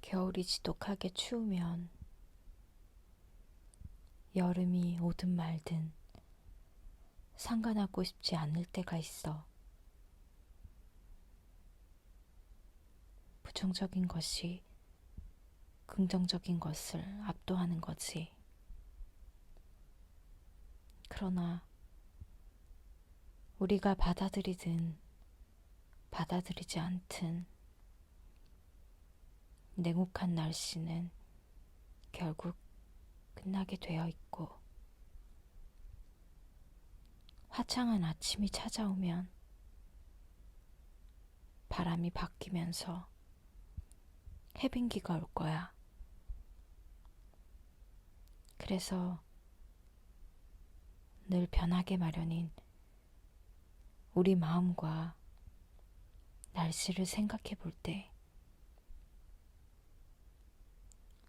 겨울이 지독하게 추우면 여름이 오든 말든 상관하고 싶지 않을 때가 있어. 부정적인 것이 긍정적인 것을 압도하는 거지. 그러나 우리가 받아들이든 받아들이지 않든 냉혹한 날씨는 결국 끝나게 되어 있고 화창한 아침이 찾아오면 바람이 바뀌면서 해빙기가 올 거야. 그래서 늘 변하게 마련인 우리 마음과 날씨를 생각해 볼 때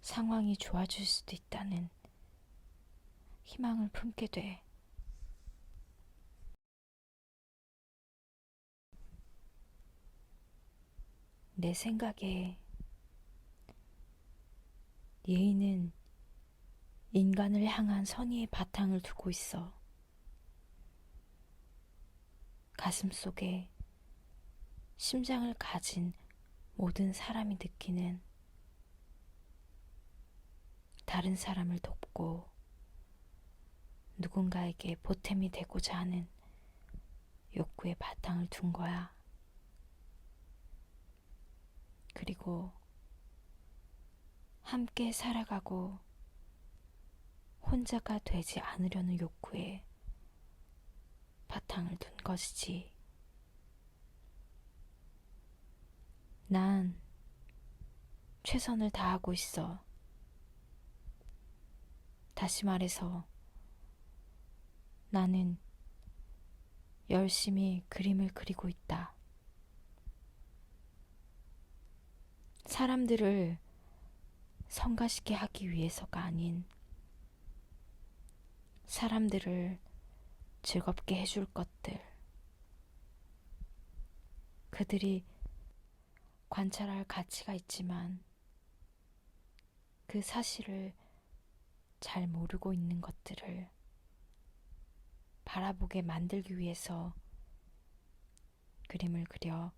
상황이 좋아질 수도 있다는 희망을 품게 돼. 내 생각에 예의는 인간을 향한 선의의 바탕을 두고 있어. 가슴 속에 심장을 가진 모든 사람이 느끼는 다른 사람을 돕고 누군가에게 보탬이 되고자 하는 욕구의 바탕을 둔 거야. 그리고 함께 살아가고 혼자가 되지 않으려는 욕구에 바탕을 둔 것이지. 난 최선을 다하고 있어. 다시 말해서 나는 열심히 그림을 그리고 있다. 사람들을 성가시게 하기 위해서가 아닌 사람들을 즐겁게 해줄 것들. 그들이 관찰할 가치가 있지만 그 사실을 잘 모르고 있는 것들을 바라보게 만들기 위해서 그림을 그려